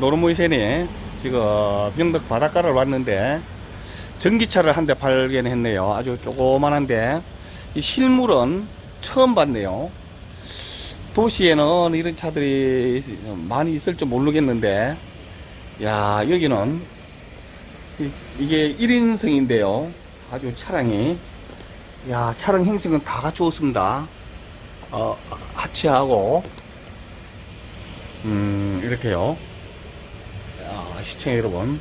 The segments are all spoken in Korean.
노르모이센이 지금 명덕 바닷가를 왔는데 전기차를 한 대 발견했네요. 아주 조그만한데 이 실물은 처음 봤네요. 도시에는 이런 차들이 많이 있을 줄 모르겠는데 야 여기는 이- 이게 1인승인데요. 아주 차량이 야 차량 행색은 다 갖추었습니다. 어, 하치하고 음 이렇게요. 야, 시청자 여러분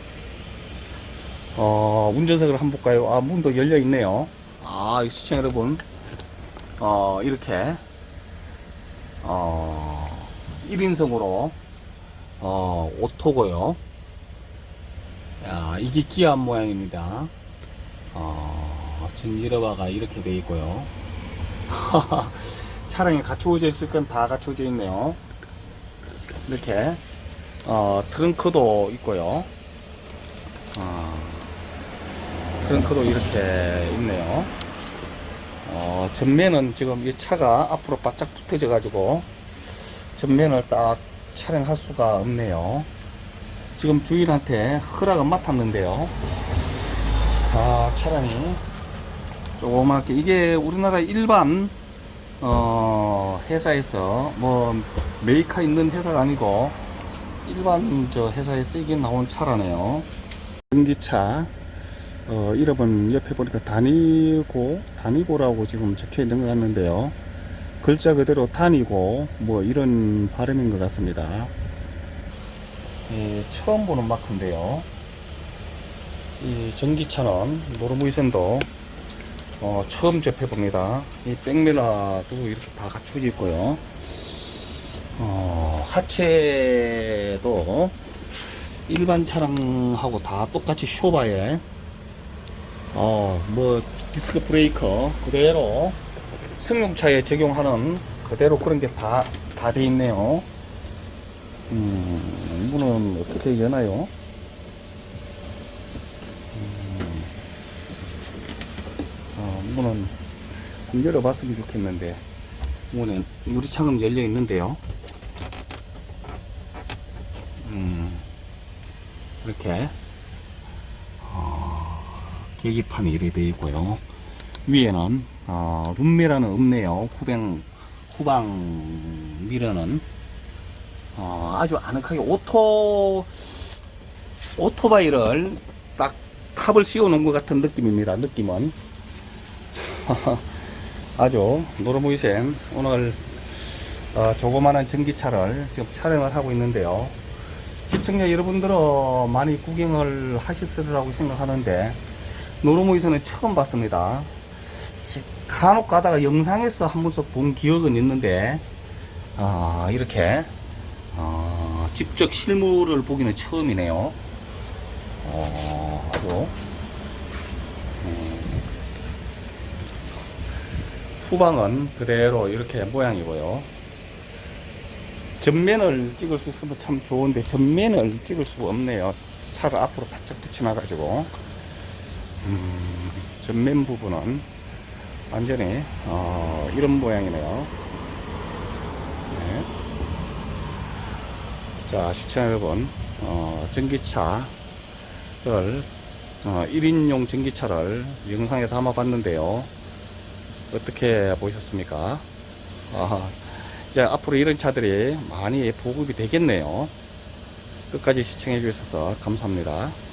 어, 운전석을 한번 볼까요? 아, 문도 열려 있네요. 아, 이 시청자 여러분. 어, 이렇게, 어, 1인석으로, 어, 오토고요. 야, 이게 기아 모양입니다. 어, 전지러바가 이렇게 돼 있고요. 차량에 갖추어져 있을 건 다 갖추어져 있네요. 이렇게, 어, 트렁크도 있고요. 어, 트렁크도 이렇게 있네요. 어, 전면은 지금 이 차가 앞으로 바짝 붙어져 가지고 전면을 딱 촬영할 수가 없네요. 지금 주인한테 허락은 맡았는데요. 아, 차량이 조그맣게 이게 우리나라 일반 어, 회사에서 뭐 메이커 있는 회사가 아니고 일반 저 회사에서 이게 나온 차라네요. 전기차 어, 이름은 옆에 보니까 다니고, 다니고라고 지금 적혀 있는 것 같는데요. 글자 그대로 다니고, 뭐 이런 발음인 것 같습니다. 예, 처음 보는 마크인데요. 이 전기차는 노르무이센도 어, 처음 접해봅니다. 이 백미러도 이렇게 다 갖추어져 있고요. 어, 하체도 일반 차량하고 다 똑같이 쇼바에 어, 뭐, 디스크 브레이커 그대로 승용차에 적용하는 그대로 그런 게 다, 다 돼 있네요. 음, 문은 어떻게 여나요? 음, 어, 문은 좀 열어봤으면 좋겠는데, 문에 유리창은 열려 있는데요. 이렇게 계기판이 이렇게 되어 있고요. 위에는 어, 룸미러는 없네요. 후방 후방 미러는 어, 아주 아늑하게 오토 오토바이를 딱 탑을 씌워 놓은 것 같은 느낌입니다. 느낌은 아주 노르무이센 오늘 어, 조그마한 전기차를 지금 촬영을 하고 있는데요. 시청자 여러분들은 많이 구경을 하셨으리라고 생각하는데 노르모에서는 처음 봤습니다. 간혹 가다가 영상에서 한 번씩 본 기억은 있는데 아, 이렇게 아, 직접 실물을 보기는 처음이네요. 어, 아주 음, 후방은 그대로 이렇게 모양이고요. 전면을 찍을 수 있으면 참 좋은데 전면을 찍을 수가 없네요. 차를 앞으로 바짝 붙여놔가지고 음, 전면 부분은 완전히 어, 이런 모양이네요. 네. 자 시청자 여러분 어, 전기차를 어, 1인용 전기차를 영상에 담아 봤는데요. 어떻게 보셨습니까? 아, 이제 앞으로 이런 차들이 많이 보급이 되겠네요. 끝까지 시청해 주셔서 감사합니다.